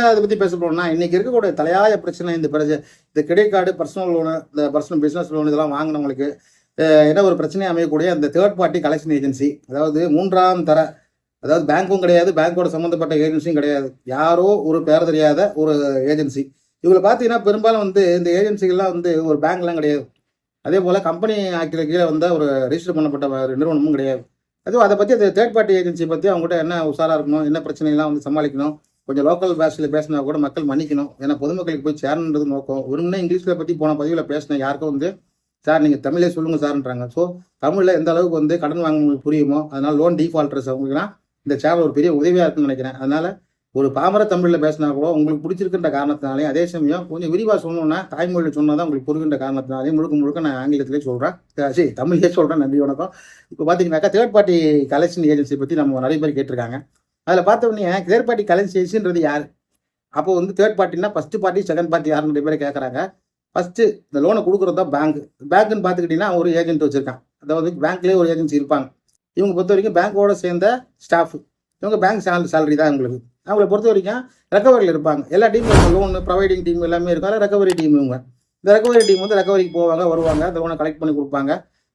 என்ன அதை பற்றி பேச போறோம்னா இன்னைக்கு இருக்கக்கூடிய தலையாய பிரச்சனை இந்த பிரச்ச இந்த கிரெடிட் கார்டு பர்சனல் லோனு இந்த பர்சனல் பிஸ்னஸ் லோன் இதெல்லாம் வாங்கினவங்களுக்கு என்ன ஒரு பிரச்சனையை அமையக்கூடிய அந்த தேர்ட் பார்ட்டி கலெக்ஷன் ஏஜென்சி அதாவது மூன்றாம் தர அதாவது பேங்க்கும் கிடையாது பேங்க்கோட சம்மந்தப்பட்ட ஏஜென்சியும் கிடையாது. யாரோ ஒரு பேர் தெரியாத ஒரு ஏஜென்சி இவங்களை பார்த்தீங்கன்னா பெரும்பாலும் வந்து இந்த ஏஜென்சிகள்லாம் வந்து ஒரு பேங்க்லாம் கிடையாது. அதே போல் கம்பெனி ஆக்டில் கீழே வந்த ஒரு ரெஜிஸ்டர் பண்ணப்பட்ட ஒரு நிறுவனமும் கிடையாது. அதுவும் அதை பற்றி அந்த தேர்ட் பார்ட்டி ஏஜென்சி பற்றி அவங்ககிட்ட என்ன உஷாராக இருக்கணும் என்ன பிரச்சனைலாம் வந்து சமாளிக்கணும் கொஞ்சம் லோக்கல் பாஷையில் பேசினா கூட மக்கள் மன்னிக்கணும். ஏன்னா பொதுமக்களுக்கு போய் சேரணுன்றது நோக்கம். ஒருமுறை இங்கிலீஷில் பற்றி போன பதிவில் பேசினேன் யாருக்கும் வந்து சார் நீங்கள் தமிழே சொல்லுங்க சார்ன்றாங்க ஸோ தமிழில் எந்த அளவுக்கு வந்து கடன் வாங்குறவங்களுக்கு புரியுமோ அதனால் லோன் டிஃபால்டர்ஸ் அவங்களுக்குனா இந்த சேனல் ஒரு பெரிய உதவியாக இருக்குன்னு நினைக்கிறேன். அதனால் ஒரு பாமர தமிழில் பேசினா கூட உங்களுக்கு பிடிச்சிருக்கின்ற காரணத்தினாலே அதே சமயம் கொஞ்சம் விரிவாக சொல்லணுன்னா தாய்மொழியில் சொன்னால் தான் உங்களுக்கு புரிகின்ற காரணத்தினாலே முழுக்க முழுக்க நான் ஆங்கிலத்திலே சொல்கிறேன் சரி தமிழ்லேயே சொல்கிறேன் நன்றி வணக்கம். இப்போ பார்த்தீங்கன்னாக்கா தேர்ட் பார்ட்டி கலெக்ஷன் ஏஜென்சி பற்றி நம்ம நிறைய பேர் கேட்டிருக்காங்க. அதில் பார்த்தோன்னே தேர்ட் பார்ட்டி கலெக்ஷன் ஏஜென்சின்றது யார்? அப்போ வந்து தேர்ட் பார்ட்டினா ஃபஸ்ட்டு பார்ட்டி செகண்ட் பார்ட்டி யாருன்னு ரெண்டு பேர் கேட்குறாங்க ஃபஸ்ட்டு இந்த லோனை கொடுக்குறது தான் பேங்க் பேங்க்னு பார்த்துக்கிட்டிங்கன்னா ஒரு ஏஜென்ட் வச்சுருக்கான் அதாவது பேங்க்லேயே ஒரு ஏஜென்சி இருப்பாங்க. இவங்க பொறுத்த வரைக்கும் பேங்க்கோட சேர்ந்த ஸ்டாஃப் இவங்க பேங்க் சேலரி சேலரி தான் இவங்களுக்கு. அவங்கள பொறுத்த வரைக்கும் ரெக்கவரியில் இருப்பாங்க. எல்லா டீமும் லோன் ப்ரொவைடிங் டீம் எல்லாமே இருக்கும். அதில் ரெக்கவரி டீம் இவங்க. இந்த ரெக்கவரி டீம் வந்து ரெக்கவரிக்கு போவாங்க வருவாங்க. அந்த லோனை கலெக்ட் பண்ணி கொடுப்பாங்க.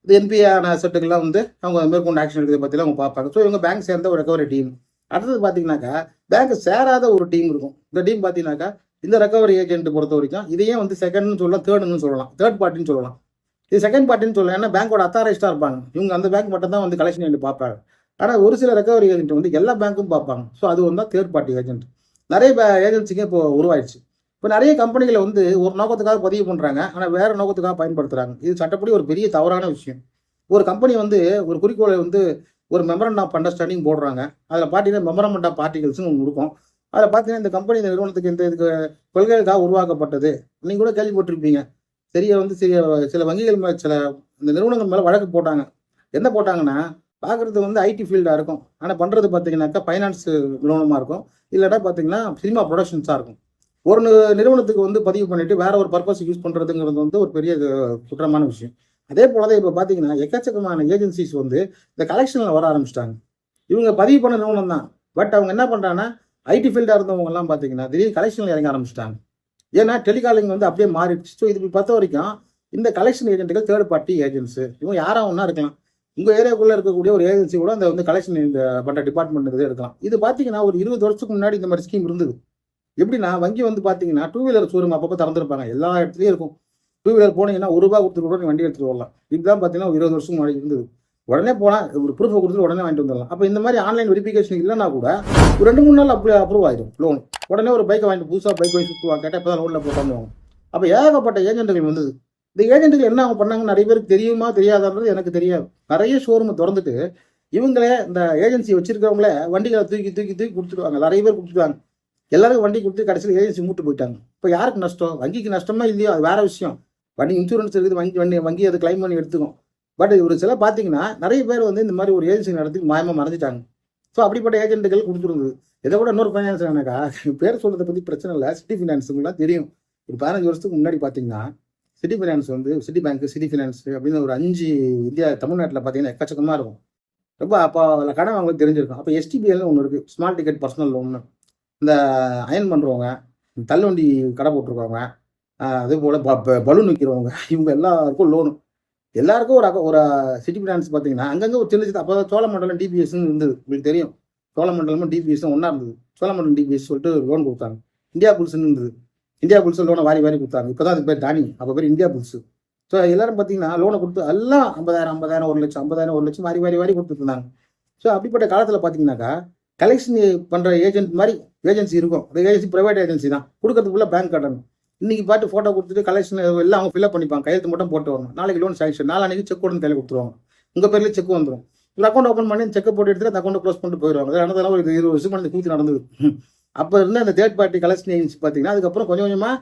இது என்பிஆன அசட்டுக்கெல்லாம் வந்து அவங்க மேற்கொண்டு ஆக்ஷன் எடுக்கிறத பற்றிலாம் அவங்க பார்ப்பாங்க. ஸோ இவங்க பேங்க் சேர்ந்த ஒரு ரெக்கவரி டீம் அடுத்தது பார்த்தீங்கன்னாக்கா பேங்க் சேராத ஒரு டீம் இருக்கும். இந்த டீம் பார்த்தீங்கன்னாக்கா இந்த ரெக்கவரி ஏஜென்ட் பொறுத்த வரைக்கும் இதையே வந்து செகண்ட்னு சொல்லலாம் தேர்டுன்னு சொல்லலாம் தேர்ட் பார்ட்டின்னு சொல்லலாம். இது செகண்ட் பார்ட்டின்னு சொல்லலாம் ஏன்னா பேங்கோட அத்தாரைஸ்டாக இருப்பாங்க. இவங்க அந்த பேங்க் மட்டும் தான் வந்து கலெக்ஷன் ஏஜென்ட் பார்ப்பாங்க. ஆனால் ஒரு சில ரெக்கவரி ஏஜென்ட் வந்து எல்லா பேங்க்கும் பார்ப்பாங்க. ஸோ அது வந்து தேர்ட் பார்ட்டி ஏஜென்ட் நிறைய ஏஜென்சிங்க இப்போ உருவாயிடுச்சு. இப்போ நிறைய கம்பெனிகளை வந்து ஒரு நோக்கத்துக்காக பதிவு பண்ணுறாங்க ஆனால் வேறு நோக்கத்துக்காக பயன்படுத்துகிறாங்க இது சட்டப்படி ஒரு பெரிய தவறான விஷயம். ஒரு கம்பெனி வந்து ஒரு குறிக்கோளை வந்து ஒரு மெமரண்ட் ஆஃப் அண்டர்ஸ்டாண்டிங் போடுறாங்க. அதில் பார்த்தீங்கன்னா மெமரமெண்ட் ஆஃப் பார்ட்டிகல்ஸ்னு ஒன்று இருக்கும். அதில் பார்த்தீங்கன்னா இந்த கம்பெனி இந்த நிறுவனத்துக்கு இந்த இதுக்கு கொள்கைகளுக்காக உருவாக்கப்பட்டது. நீங்கள் கூட கேள்விப்பட்டிருப்பீங்க சரியா வந்து சில சில வங்கிகள் மேலே சில இந்த நிறுவனங்கள் மேலே வழக்கு போட்டாங்க. என்ன போட்டாங்கன்னா பார்க்குறது வந்து ஐடி ஃபீல்டாக இருக்கும். ஆனால் பண்ணுறது பார்த்தீங்கன்னாக்கா ஃபைனான்ஸ் நிறுவனமாக இருக்கும். இல்லைன்னா பார்த்தீங்கன்னா சினிமா ப்ரொடக்ஷன்ஸாக இருக்கும். ஒரு நிறுவனத்துக்கு வந்து பதிவு பண்ணிட்டு வேற ஒரு பர்பஸ் யூஸ் பண்ணுறதுங்கிறது வந்து ஒரு பெரிய இது- குற்றமான விஷயம். அதே போல தான் இப்போ பார்த்தீங்கன்னா எக்கச்சக்கமான ஏஜென்சிஸ் வந்து இந்த கலெக்ஷனில் வர ஆரம்பிச்சிட்டாங்க. இவங்க பதிவு பண்ண நிறுவனம் தான். பட் அவங்க என்ன பண்ணுறாங்கன்னா ஐடி ஃபீல்டாக இருந்தவங்க எல்லாம் பார்த்தீங்கன்னா திடீர்னு கலெக்ஷனில் இறங்க ஆரம்பிச்சிட்டாங்க. ஏன்னா டெலிகாலிங் வந்து அப்படியே மாறிடுச்சு. ஸோ இது பொறுத்த வரைக்கும் இந்த கலெக்ஷன் ஏஜென்ட்டுகள் தேர்ட் பார்ட்டி ஏஜென்ட்ஸு இவங்க யாராவதுனா ஒன்றா இருக்கலாம். உங்கள் ஏரியாவுக்குள்ளே இருக்கக்கூடிய ஒரு ஏஜென்சி கூட அந்த வந்து கலெக்ஷன் இந்த பண்ணுற டிபார்ட்மெண்ட் இது எடுக்கலாம் இது பார்த்தீங்கன்னா ஒரு இருபது வருஷத்துக்கு முன்னாடி இந்த மாதிரி ஸ்கீம் இருந்தது. எப்படின்னா வங்கி வந்து பார்த்தீங்கன்னா டூ வீலர் ஷோரூம் அப்பப்போ திறந்துருப்பாங்க. எல்லா இடத்துலையும் இருக்கும். டூ வீலர் போனீங்கன்னா ஒரு ரூபா கொடுத்துட்டு கூட வண்டி எடுத்துட்டு வரலாம். இதுதான் பார்த்தீங்கன்னா இருபது வருஷம் முன்னாடி இருந்தது. உடனே போனால் ஒரு ப்ரூஃபை கொடுத்துட்டு உடனே வாங்கிட்டு வந்துடலாம். அப்போ இந்த மாதிரி ஆன்லைன் வெரிஃபிகேஷன் இல்லைன்னா கூட ஒரு ரெண்டு மூணு நாள் அப்படி அப்ரூவ் ஆயிடும் லோன் உடனே ஒரு பைக்கை வாங்கிட்டு புதுசாக பைக் வாங்கி சுற்றுவாங்க கேட்டால் இப்போ தான் லோனில் போட்டாங்க அப்போ ஏகப்பட்ட ஏஜென்ட்டுகள் வந்தது. இந்த ஏஜென்ட்டுகள் என்ன அவங்க பண்ணாங்க நிறைய பேருக்கு தெரியுமா தெரியாதான்றது எனக்கு தெரியாது. நிறைய ஷோரூமை திறந்துட்டு இவங்களே இந்த ஏஜென்சி வச்சிருக்கிறவங்களே வண்டிகளை தூக்கி தூக்கி தூக்கி கொடுத்துருவாங்க. நிறைய பேர் கொடுத்துருவாங்க எல்லாருக்கும் வண்டி கொடுத்து கடைசியில் ஏஜென்சி மூட்டு போயிட்டாங்க. இப்போ யாருக்கு நஷ்டம்? வங்கிக்கு நஷ்டமா இல்லையோ? அது வேற விஷயம். வண்டி இன்சூரன்ஸ் இருக்குது வங்கி வண்டி வங்கி அதை கிளைம் பண்ணி எடுத்துக்கும். பட் ஒரு சில பார்த்தீங்கன்னா நிறைய பேர் வந்து இந்த மாதிரி ஒரு ஏஜென்சி நடத்தி மாயமாக மறைஞ்சிட்டாங்க. ஸோ அப்படிப்பட்ட ஏஜென்ட்டுகள் கொடுத்துருந்தது. இதை கூட இன்னொரு ஃபைனான்ஸ் எனக்கா பேர் சொல்கிறத பற்றி பிரச்சனை இல்லை. சிட்டி ஃபினான்ஸுங்களாம் தெரியும். ஒரு பதினஞ்சு வருஷத்துக்கு முன்னாடி பார்த்தீங்கன்னா சிட்டி ஃபினான்ஸ் வந்து சிட்டி பேங்க் சிட்டி ஃபினான்ஸ் அப்படின்னு ஒரு அஞ்சு இந்தியா தமிழ்நாட்டில் பார்த்தீங்கன்னா எக்கச்சக்கமாக இருக்கும். ரொம்ப அப்போ அதில் கடன் வாங்க தெரிஞ்சிருக்கும். அப்போ எஸ்டிபிஎல்னு ஒன்று இருக்குது ஸ்மால் டிக்கெட் பர்சனல் லோன்னு இந்த அயன் பண்ணுறவங்க தள்ளுவண்டி கடை போட்டிருக்கவங்க அதே போல் பலூன் விற்கிறவங்க இவங்க எல்லாருக்கும் லோனு எல்லாருக்கும் ஒரு ஒரு சிட்டி ஃபினான்ஸ் பார்த்தீங்கன்னா அங்கங்கே ஒரு சின்ன சின்ன அப்போ சோழமண்டலம் டிபிஎஸ்னு இருந்தது உங்களுக்கு தெரியும். சோழமண்டலமும் டிபிஎஸும் ஒன்றா இருந்தது. சோழமண்டலம் டிபிஎஸ் சொல்லிட்டு லோன் கொடுத்தாங்க. இந்தியா புல்ஸ்னு இருந்தது. இந்தியா புல்ஸ் லோனை வாரி வாரி கொடுத்தாங்க. இப்போ தான் அது பேர் தானி அப்போ பேர் இந்தியா புல்ஸ் ஸோ எல்லாரும் பார்த்தீங்கன்னா லோனை கொடுத்து எல்லாம் ஐம்பதாயிரம் ஐம்பதாயிரம் ஒரு லட்சம் ஐம்பதாயிரம் ஒரு லட்சம் வாரி வாரி வாரி கொடுத்துருந்தாங்க ஸோ அப்படிப்பட்ட காலத்தில் பார்த்தீங்கன்னாக்கா கலெக்ஷன் பண்ணுற ஏஜென்ட் மாதிரி ஏஜென்சி இருக்கும். அந்த ஏஜென்சி ப்ரைவேட் ஏஜென்சி தான். கொடுக்கறதுக்குள்ள பேங்க் கட்டணும். இன்னைக்கு பாட்டு ஃபோட்டோ கொடுத்துட்டு கலெக்ஷன் எல்லாம் அவங்க ஃபில்அப் பண்ணிப்பாங்க. கையெழுத்து மட்டும் போட்டு வரணும். நாளைக்கு லோன் சாங்ஷன் நாளைக்கு செக் உடனே கையில் கொடுத்துருவாங்க. உங்கள் பேர்லேயே செக் வந்துடும் ஒரு அக்கௌண்ட் ஓப்பன் பண்ணி செக் போட்டு எடுத்துட்டு அந்த அக்கௌண்ட் க்ளோஸ் பண்ணிட்டு போயிடுவாங்க. அது நடந்ததெல்லாம் ஒரு இருபது வருஷம் பண்ணி கூத்து நடந்தது. அப்போ இருந்த அந்த தேர்ட் பார்ட்டி கலெக்ஷன் ஏஜென்சி பார்த்தீங்கன்னா அதுக்கப்புறம் கொஞ்சம் கொஞ்சமாக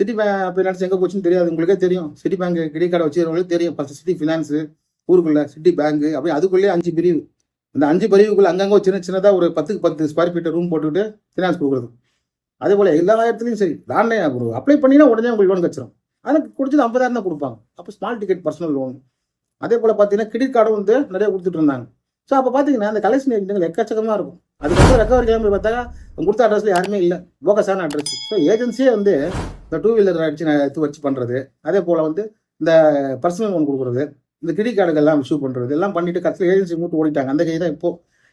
சிட்டி ஃபினான்ஸ் எங்கே போச்சுன்னு தெரியாது. உங்களுக்கே தெரியும். சிட்டி பேங்க் கிரெடிட் கார்டு வச்சுருவங்களுக்கு தெரியும். ஃபஸ்ட் சிட்டி ஃபினான்ஸு ஊருக்குள்ள சிட்டி பேங்க் அப்படி அதுக்குள்ளேயே அஞ்சு பிரிவு. அந்த அஞ்சு பிரிவுக்குள்ள அங்கங்கே சின்ன சின்னதாக ஒரு பத்துக்கு பத்து ஸ்கொயர் ஃபீட்டர் ரூம் போட்டுக்கிட்டு ஃபினான்ஸ் கொடுக்குறது. அதே போல் எல்லா இடத்துலையும் சரி. ஆன்லைன் ஒரு அப்ளை பண்ணினா உடனே உங்களுக்கு லோன் கிடச்சிரும் ஆனால் கொடுத்தது ஐம்பதாயிரம் தான் கொடுப்பாங்க. அப்போ ஸ்மால் டிக்கெட் பர்சனல் லோன் அதே போல் பார்த்தீங்கன்னா கிரெடிட் கார்டும் வந்து நிறைய கொடுத்துட்டு இருந்தாங்க. ஸோ அப்போ பார்த்தீங்கன்னா அந்த கலெக்ஷன் ஏஜென்ட்டுகள் எக்கச்சக்கமாக இருக்கும். அதுக்கப்புறம் ரெக்கவரி கிளம்பி பார்த்தா அவங்க கொடுத்த அட்ரஸில் யாருமே இல்லை. போகஸான அட்ரஸ் ஸோ ஏஜென்சியே வந்து இந்த டூ வீலர் அடிச்சு நான் எடுத்து வச்சு பண்ணுறது அதே போல் வந்து இந்த பர்சனல் லோன் கொடுக்குறது. இந்த கிரெடிட் கார்டுகள்லாம் இஷ்யூ பண்ணுறது எல்லாம் பண்ணிட்டு கடைசியில் ஏஜென்சி மூட்டு ஓடிட்டாங்க. அந்த கை தான் இப்போ.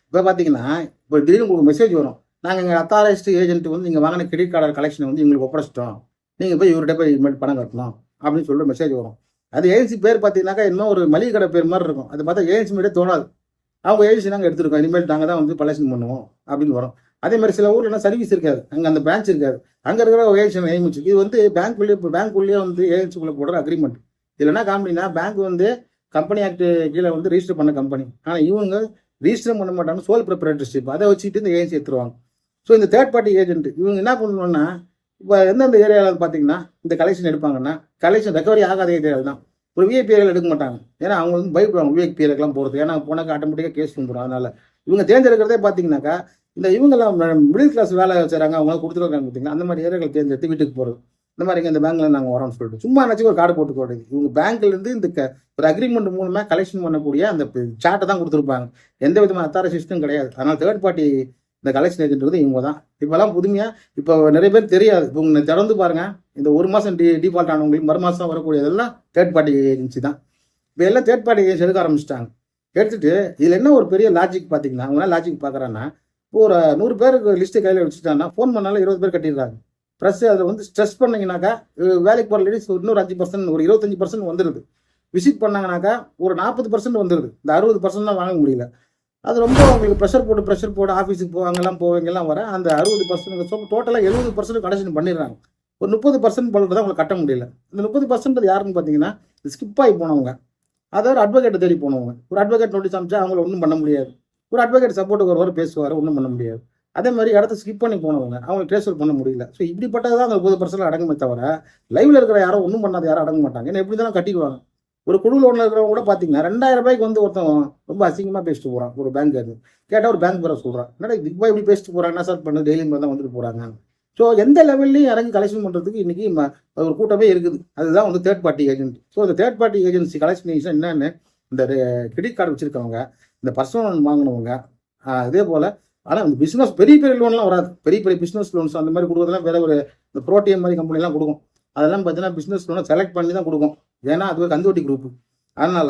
இப்போ பார்த்தீங்கன்னா இப்போ திடீர்னு உங்களுக்கு மெசேஜ் வரும். நாங்கள் எங்கள் அத்தாரைஸ்டு ஏஜென்ட் வந்து நீங்கள் வாங்கின கிரெடிட் கார்டு கலெக்ஷனை வந்து எங்களுக்கு ஒப்படைச்சிட்டோம். நீங்கள் போய் இவர்கிட்ட போய் இனிமேல் பணம் கட்டணும் அப்படின்னு சொல்லிட்டு மெசேஜ் வரும். அது ஏஜென்சி பேர் பார்த்தீங்கன்னாக்கா இன்னும் ஒரு மளிகை கடை பேர் மாதிரி இருக்கும். அது பார்த்தா ஏஜென்சி மாதிரியே தோணாது. அவங்க ஏஜென்சி நாங்கள் எடுத்துருக்கோம். இனிமேல் நாங்கள் தான் வந்து கலெக்ஷன் பண்ணுவோம் அப்படின்னு வரும். அதே மாதிரி சில ஊரில் சர்வீஸ் இருக்காது. அங்கே அந்த பிரான்ச் இருக்காது. அங்கே இருக்கிற ஒரு ஏஜென்சி நியமிச்சு இது வந்து பேங்க்குள்ளேயே இப்போ பேங்க்குள்ளேயே வந்து ஏஜென்சிக்குள்ளே போடுற அக்ரிமெண்ட் இல்லைன்னா காமெடினா பேங்க் வந்து கம்பெனி ஆக்ட் கீழே வந்து ரிஜிஸ்டர் பண்ண கம்பெனி ஆனால் இவங்க ரிஜிஸ்டர் பண்ண மாட்டாங்க. சோல் ப்ரிப்பரேட்டர்ஷிப் அதை வச்சுட்டு இந்த ஏஜென்சி எடுத்துருவாங்க. ஸோ இந்த தேர்ட் பார்ட்டி ஏஜென்ட் இவங்க என்ன பண்ணணும்னா இப்போ எந்தெந்த ஏரியாவில் பார்த்தீங்கன்னா இந்த கலெக்ஷன் எடுப்பாங்கன்னா கலெக்ஷன் ரெக்கவரி ஆகாத ஏரியாவில் தான். ஒரு விஐபி ஏரியாவில் எடுக்க மாட்டாங்க. ஏன்னா அவங்க வந்து பயப்படுவாங்க விஐபி ஏரியாக்கெல்லாம் போகிறது ஏன்னா போனாக்கா ஆட்டோமேட்டிக்காக கேஸ் வந்துடும் அதனால் இவங்க தேர்ந்தெடுக்கிறதே பார்த்தீங்கன்னாக்கா இந்த இவங்கெல்லாம் மிடில் கிளாஸ் வேலை செய்கிறாங்க அவங்க கொடுத்துருக்காங்க பார்த்தீங்கன்னா அந்த மாதிரி ஏரியாக்கள் தேர்ந்தெடுத்து வீட்டுக்கு போகிறது இந்த மாதிரி இந்த பேங்க்ல நாங்கள் வரோம்னு சொல்லிட்டு. சும்மா நினச்சி ஒரு கார்டு போட்டு போடுறது இவங்க பேங்க்லேருந்து இந்த க- ஒரு அக்ரிமெண்ட் மூலமாக கலெக்ஷன் பண்ணக்கூடிய அந்த சார்ட்டை தான் கொடுத்துருப்பாங்க. எந்த விதமான அத்தார சிஸ்டம் கிடையாது. அதனால் தேர்ட் பார்ட்டி இந்த கலெக்ஷன் ஏஜென்ட் இவங்க தான். இப்போலாம் புதுமையாக இப்போ நிறைய பேர் தெரியாது. இப்போ உங்களை திறந்து பாருங்கள் இந்த ஒரு மாதம் டி டிஃபால்ட் ஆனவங்களுக்கு மறு மாதம் வரக்கூடியதெல்லாம் தேர்ட் பார்ட்டி ஏஜென்சி தான். இப்போ எல்லாம் தேர்ட் பார்ட்டி ஏஜென்சி எடுக்க ஆரம்பிச்சிட்டாங்க. எடுத்துட்டு இதில் என்ன ஒரு பெரிய லாஜிக் பார்த்தீங்கன்னா அவங்க லாஜிக் பார்க்குறான்னா இப்போ ஒரு நூறு பேருக்கு லிஸ்ட்டு கையில் வச்சுட்டாங்கன்னா ஃபோன் பண்ணாலும் இருபது பேர் கட்டிடுறாங்க. ப்ளஸ் அதில் வந்து ஸ்ட்ரெஸ் பண்ணிங்கனாக்கா வேலைக்கு போகிற லேடிஸ் இன்னொரு அஞ்சு பர்சன்ட் ஒரு இருபத்தஞ்சு பர்சன்ட் வந்துடுது விசிட் பண்ணாங்கனாக்கா ஒரு நாற்பது பர்சன்ட் வந்துடுது இந்த அறுபது பர்சன்ட் தான் வாங்க முடியல. அது ரொம்ப உங்களுக்கு ப்ரெஷர் போட்டு ப்ரெஷர் போட்டு ஆஃபீஸுக்கு போவாங்கலாம் போவீங்கலாம் வர அந்த அறுபது பர்சன்ட் டோட்டலாக எழுபது பர்சன்ட் கலெக்ஷன் பண்ணிடுறாங்க. ஒரு முப்பது பர்சன்ட் பண்ணுறது உங்களுக்கு கட்ட முடியல. இந்த முப்பது பர்சன்ட் யாருன்னு பார்த்தீங்கன்னா ஸ்கிப் ஆகி போனவங்க. அதாவது அட்வொகேட்டை தேடி போனவங்க. ஒரு அட்வொகேட் நோட்டீஸ் அமைச்சா அவங்கள ஒன்றும் பண்ண முடியாது. ஒரு அட்வொகேட் சப்போர்ட்டுக்கு வருவார் பேசுவார் ஒன்றும் பண்ண முடியாது. அதே மாதிரி இடத்த ஸ்கிப் பண்ணி போனவங்க அவங்க ட்ரேஸ்வர் பண்ண முடியல. ஸோ இப்படிப்பட்டது தான் அந்த முப்பது பர்சன்ட் அடங்குமே தவிர லைவ்ல இருக்கிற யாரும் ஒன்றும் பண்ணாத யாரும் அடங்க மாட்டாங்க. ஏன்னா எப்படி தானே கட்டிக்குவாங்க ஒரு குழு லோனில் இருக்கிறவங்க கூட பார்த்தீங்கன்னா ரெண்டாயிரம் ரூபாய்க்கு வந்து ஒருத்தன் ரொம்ப அசிங்கமாக பேசிட்டு போகிறான் ஒரு பேங்க் அது. கேட்டால் ஒரு பேங்க் பேரை சொல்கிறான் என்னடா இதுக்கு போய் இப்படி பேசிட்டு போகிறாங்க என்ன சார் பண்ணு? டெய்லி தான் வந்துட்டு போகிறாங்க ஸோ எந்த லெவல்லையும் இறங்கி கலெக்ஷன் பண்ணுறதுக்கு இன்னைக்கு ஒரு கூட்டமே இருக்குது. அதுதான் வந்து தேர்ட் பார்ட்டி ஏஜென்ட் ஸோ இந்த தேர்ட் பார்ட்டி ஏஜென்சி கலெக்ஷன் என்னென்னு இந்த கிரெடிட் கார்டு வச்சுருக்கவங்க இந்த பர்சனல் லோன் வாங்கினவங்க அதே போல் ஆனால் இந்த பிஸ்னஸ் பெரிய பெரிய லோன்லாம் வராது. பெரிய பெரிய பிஸ்னஸ் லோன்ஸ் அந்த மாதிரி கொடுக்குறதுலாம் வேற ஒரு இந்த ப்ரோட்டியம் மாதிரி கம்பெனிலாம் கொடுக்கும். அதெல்லாம் பார்த்தீங்கன்னா பிஸ்னஸ் லோனை செலக்ட் பண்ணி தான் கொடுக்கும். ஏன்னா அது கந்துவட்டி குரூப் அதனால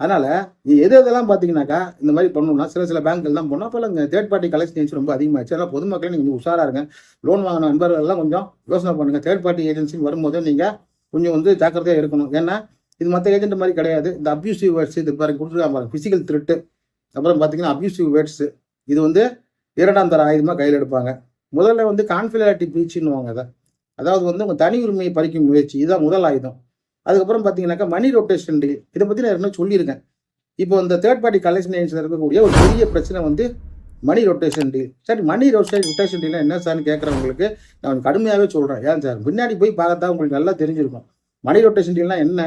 அதனால நீ எது எதெல்லாம் பார்த்தீங்கன்னாக்கா இந்த மாதிரி பண்ணணும்னா சில சில பேங்க்கள் தான் போனால் அப்போ இங்கே தேர்ட் பார்ட்டி கலெக்ஷன் ஏஜென்சி ரொம்ப அதிகமாகிடுச்சு அதனால் பொதுமக்களே நீங்கள் கொஞ்சம் உஷாராக இருங்க. லோன் வாங்கின நண்பர்கள் எல்லாம் கொஞ்சம் யோசனை பண்ணுங்கள் தேர்ட் பார்ட்டி ஏஜென்சி வரும்போது நீங்கள் கொஞ்சம் வந்து ஜாக்கிரதையாக இருக்கணும். ஏன்னா இது மற்ற ஏஜென்ட் மாதிரி கிடையாது. இந்த அப்யூசிவ் வேர்ட்ஸ் இது பாருங்க கொடுத்துருக்காங்க பாருங்க. ஃபிசிக்கல் த்ரெட்டு அப்புறம் பார்த்தீங்கன்னா அப்யூசிவ் வேர்ட்ஸ் இது வந்து இரண்டாம் தர ஆயுதமாக கையில் எடுப்பாங்க. முதல்ல வந்து கான்ஃபிலாரிட்டி பீச்சுன்னு வாங்க அதை. அதாவது வந்து உங்கள் தனி உரிமையை பறிக்கும் முயற்சி. இதுதான் முதல் ஆயுதம். அதுக்கப்புறம் பார்த்தீங்கன்னாக்கா மணி ரொட்டேஷன் டீல் இதை பற்றி நான் ஏற்கனவே சொல்லியிருக்கேன். இப்போ இந்த தேர்ட் பார்ட்டி கலெக்ஷன் ஏஜென்சியில் இருக்கக்கூடிய ஒரு பெரிய பிரச்சனை வந்து மணி ரொட்டேஷன் டீல் சரி மணி ரொட்டேஷன் ரொட்டேஷன் டீல் என்ன சார்னு கேட்குறவங்களுக்கு நான் கடுமையாகவே சொல்கிறேன் ஏன் சார்? பின்னாடி போய் பார்த்தா உங்களுக்கு நல்லா தெரிஞ்சிருக்கும். மணி ரொட்டேஷன் டீல்னா என்ன?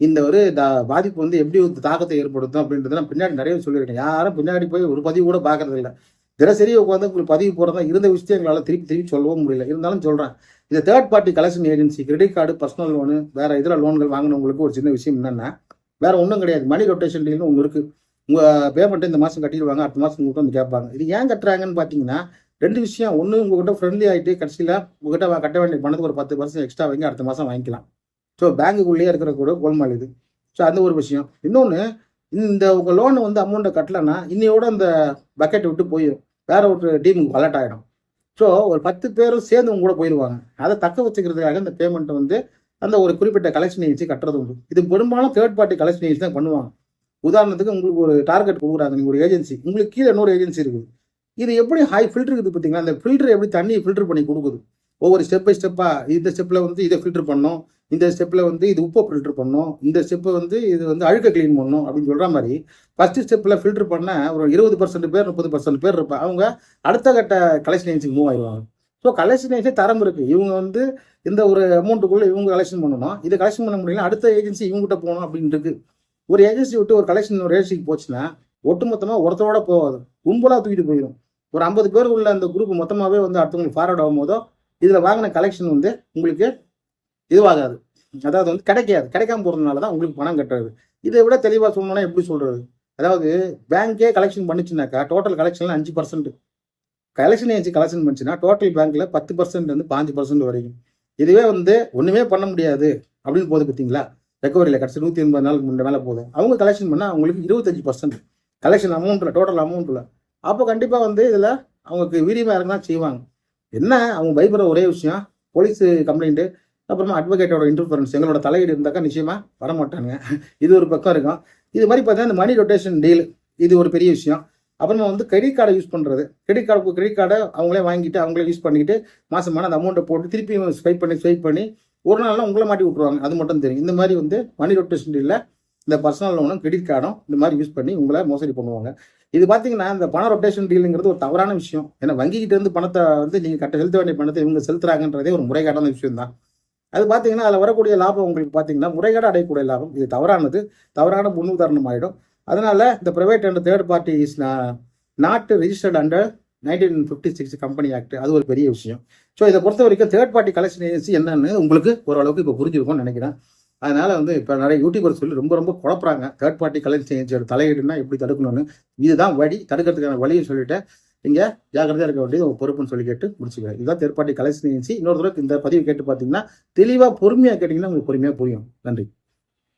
இந்த ஒரு த- பாதிப்பு வந்து எப்படி ஒரு தாக்கத்தை ஏற்படுத்தும் அப்படின்றத நான் பின்னாடி நிறைய சொல்லியிருக்கேன். யாரும் பின்னாடி போய் ஒரு பதிவு கூட பார்க்கறது இல்லை தினசரி உட்காந்து உங்களுக்கு பதிவு போகிறதா இருந்த விஷயங்களால திருப்பி திருப்பி சொல்லவும் முடியல. இருந்தாலும் சொல்கிறேன் இந்த third party collection agency credit card personal loan வேற இதில் லோன்கள் வாங்கினவங்களுக்கு ஒரு சின்ன விஷயம் என்னென்னா வேற ஒன்றும் கிடையாது. மணி ரொட்டேஷன் டீல்னு ஒன்று இருக்கு. உங்க பேமெண்ட் இந்த மாதம் கட்டிடுவாங்க அடுத்த மாதம் உங்கள்கிட்ட வந்து கேட்பாங்க. இது ஏன் கட்டுறாங்கன்னு பார்த்தீங்கன்னா ரெண்டு விஷயம். ஒன்று உங்ககிட்ட ஃப்ரெண்ட்லி ஆகிட்டு கடைசியில் உங்ககிட்ட கட்ட வேண்டிய பணத்துக்கு ஒரு பத்து பர்சன்ட் எக்ஸ்ட்ரா வாங்கி அடுத்த மாதம் வாங்கிக்கலாம். ஸோ பேங்குக்குள்ளேயே இருக்கிற கூட கோல்மால் இது. ஸோ அந்த ஒரு விஷயம். இன்னொன்று இந்த உங்கள் லோனை வந்து அமௌண்ட்டை கட்டலைன்னா இன்னையோட அந்த பக்கெட் விட்டு போயிடும் வேற ஒரு டீமுக்கு அலர்ட் ஆகிடும் ஸோ ஒரு பத்து பேரும் சேர்ந்து உங்க கூட போயிடுவாங்க அதை தக்க வச்சுக்கிறதுக்காக இந்த பேமெண்ட்டை வந்து அந்த ஒரு குறிப்பிட்ட கலெக்ஷன் ஏஜென்சி கட்டுறது உண்டு. இது பெரும்பாலும் தேர்ட் பார்ட்டி கலெக்ஷன் ஏஜென்சி தான் பண்ணுவாங்க. உதாரணத்துக்கு உங்களுக்கு ஒரு டார்கெட் கொடுக்குறாங்க. நீங்கள் ஒரு ஏஜென்சி உங்களுக்கு கீழே இன்னொரு ஏஜென்சி இருக்குது. இது எப்படி ஹை ஃபில்டர் இருக்குது பார்த்தீங்களா? அந்த ஃபில்டர் எப்படி தண்ணியை ஃபில்டர் பண்ணி கொடுக்குது? ஒவ்வொரு ஸ்டெப் பை ஸ்டெப்பாக இந்த ஸ்டெப்பில் வந்து இதை ஃபில்டர் பண்ணணும். இந்த ஸ்டெப்பில் வந்து இது உப்பை ஃபில்டர் பண்ணணும். இந்த ஸ்டெப்பை வந்து இது வந்து அழுக்க க்ளீன் பண்ணணும் அப்படின்னு சொல்கிற மாதிரி ஃபஸ்ட்டு ஸ்டெப்பில் ஃபில்டர் பண்ண ஒரு இருபது பர்சன்ட் பேர் முப்பது பர்சன்ட் பேர் இருப்பாங்க அவங்க அடுத்த கட்ட கலெக்ஷன் மூவ் ஆயிடுவாங்க. ஸோ கலெக்ஷன் ஏஜென்சி தரம் இருக்குது இவங்க வந்து இந்த ஒரு அமௌண்ட்டுக்குள்ளே இவங்க கலெக்ஷன் பண்ணணும். இதை கலெக்ஷன் பண்ண முடியல அடுத்த ஏஜென்சி இவங்ககிட்ட போகணும் அப்படின்னு இருக்கு. ஒரு ஏஜென்சி விட்டு ஒரு கலெக்ஷன் ஒரு ஏஜென்சிக்கு போச்சுன்னா ஒட்டுமொத்தமாக ஒருத்தரோட போகாது. கும்பலாக தூக்கிட்டு போயிடும் ஒரு ஐம்பது பேர் உள்ள அந்த குரூப் மொத்தமாகவே வந்து அடுத்தவங்களுக்கு ஃபார்வர்ட் ஆகும் போதோ இதில் வாங்கின கலெக்ஷன் வந்து உங்களுக்கு இதுவாகாது. அதாவது வந்து கிடைக்காது. கிடைக்காம போகிறதுனால தான் உங்களுக்கு பணம் கட்டுறது. இதை விட தெளிவாக சொல்லணும்னா எப்படி சொல்கிறது அதாவது பேங்க்கே கலெக்ஷன் பண்ணுச்சுனாக்கா டோட்டல் கலெக்ஷன்ல அஞ்சு பர்சன்ட் கலெக்ஷன் ஏஜென்சி கலெக்ஷன் பண்ணுச்சுன்னா டோட்டல் பேங்க்ல பத்து பர்சன்ட் வந்து பாஞ்சு பர்சன்ட் வரைக்கும். இதுவே வந்து ஒண்ணுமே பண்ண முடியாது அப்படின்னு போகுது பார்த்தீங்களா? ரெக்கவரியில் கடைசி நூற்றி எண்பது நாளுக்கு முன்ன மேலே போதும் அவங்க கலெக்ஷன் பண்ணால் அவங்களுக்கு இருபத்தஞ்சு பர்சன்ட் கலெக்ஷன் அமௌண்ட்டில் டோட்டல் அமௌண்ட்டில் அப்போ கண்டிப்பாக வந்து இதில் அவங்களுக்கு வீரியமாக இறங்க தான் செய்வாங்க. என்ன? அவங்க பயப்படுற ஒரே விஷயம் போலீஸ் கம்ப்ளைண்ட்டு அப்புறமா அட்வொகேட்டோட இன்டர்ஃபரன்ஸ் எங்களோட தலையீடு இருந்தாக்கா நிச்சயமா வர மாட்டாங்க இது ஒரு பக்கம் இருக்கும். இது மாதிரி பார்த்தா இந்த மணி ரொட்டேஷன் டீல் இது ஒரு பெரிய விஷயம். அப்புறமா வந்து கிரெடிட் கார்டை யூஸ் பண்ணுறது கிரெடிட் கார்டு கிரெடிட் கார்டை அவங்களே வாங்கிட்டு அவங்களே யூஸ் பண்ணிக்கிட்டு மாசமான அந்த அமௌண்ட்டை போட்டு திருப்பி ஸ்வைப் பண்ணி ஸ்வைப் பண்ணி ஒரு நாள்லாம் உங்களை மாட்டி விட்ருவாங்க அது மட்டும் தெரியும். இந்த மாதிரி வந்து மணி ரொட்டேஷன் டீலில் இந்த பர்சனல் லோனும் கிரெடிட் கார்டும் இந்த மாதிரி யூஸ் பண்ணி உங்களை மோசடி பண்ணுவாங்க. இது பார்த்தீங்கன்னா இந்த பண ரொட்டேஷன் டீலுங்கிறது ஒரு தவறான விஷயம். ஏன்னா வங்கிக்கிட்ட இருந்து பணத்தை வந்து நீங்கள் கட்ட செலுத்த வேண்டிய பணத்தை இவங்க செலுத்துறாங்கன்றதே ஒரு முறைகேடான விஷயம் தான் அது பார்த்தீங்கன்னா அதில் வரக்கூடிய லாபம் உங்களுக்கு பார்த்தீங்கன்னா முறைகேடு அடையக்கூடிய லாபம். இது தவறானது. தவறான முன்னுதாரணம் ஆகிடும் அதனால இந்த private and third party is not registered under nineteen fifty six company act அது ஒரு பெரிய விஷயம். ஸோ இதை பொறுத்த வரைக்கும் தேர்ட் பார்ட்டி கலெக்ஷன் ஏஜென்சி என்னன்னு உங்களுக்கு ஓரளவுக்கு இப்போ புரிஞ்சிருக்கும்னு நினைக்கிறேன். அதனால வந்து இப்போ நிறைய யூடியூபர் சொல்லி ரொம்ப ரொம்ப குழப்பறாங்க. தேர்ட் பார்ட்டி கலெக்ஷன் ஏஜென்சியோட தலையீடுனா எப்படி தடுக்கணும்னு. இதுதான் வழி. தடுக்கிறதுக்கான வழியை சொல்லிட்டு நீங்கள் ஜாக்கிரதையாக இருக்க வேண்டியது உங்கள் பொறுப்புன்னு சொல்லி கேட்டு முடிச்சுக்கிறேன் இதுதான் தேர்ட் பார்ட்டி கலெக்ஷன் ஏஜென்சி. இன்னொரு தடவை இந்த பதிவு கேட்டு பார்த்தீங்கன்னா தெளிவாக பொறுமையாக கேட்டிங்கன்னா உங்களுக்கு பொறுமையாக புரியும். நன்றி.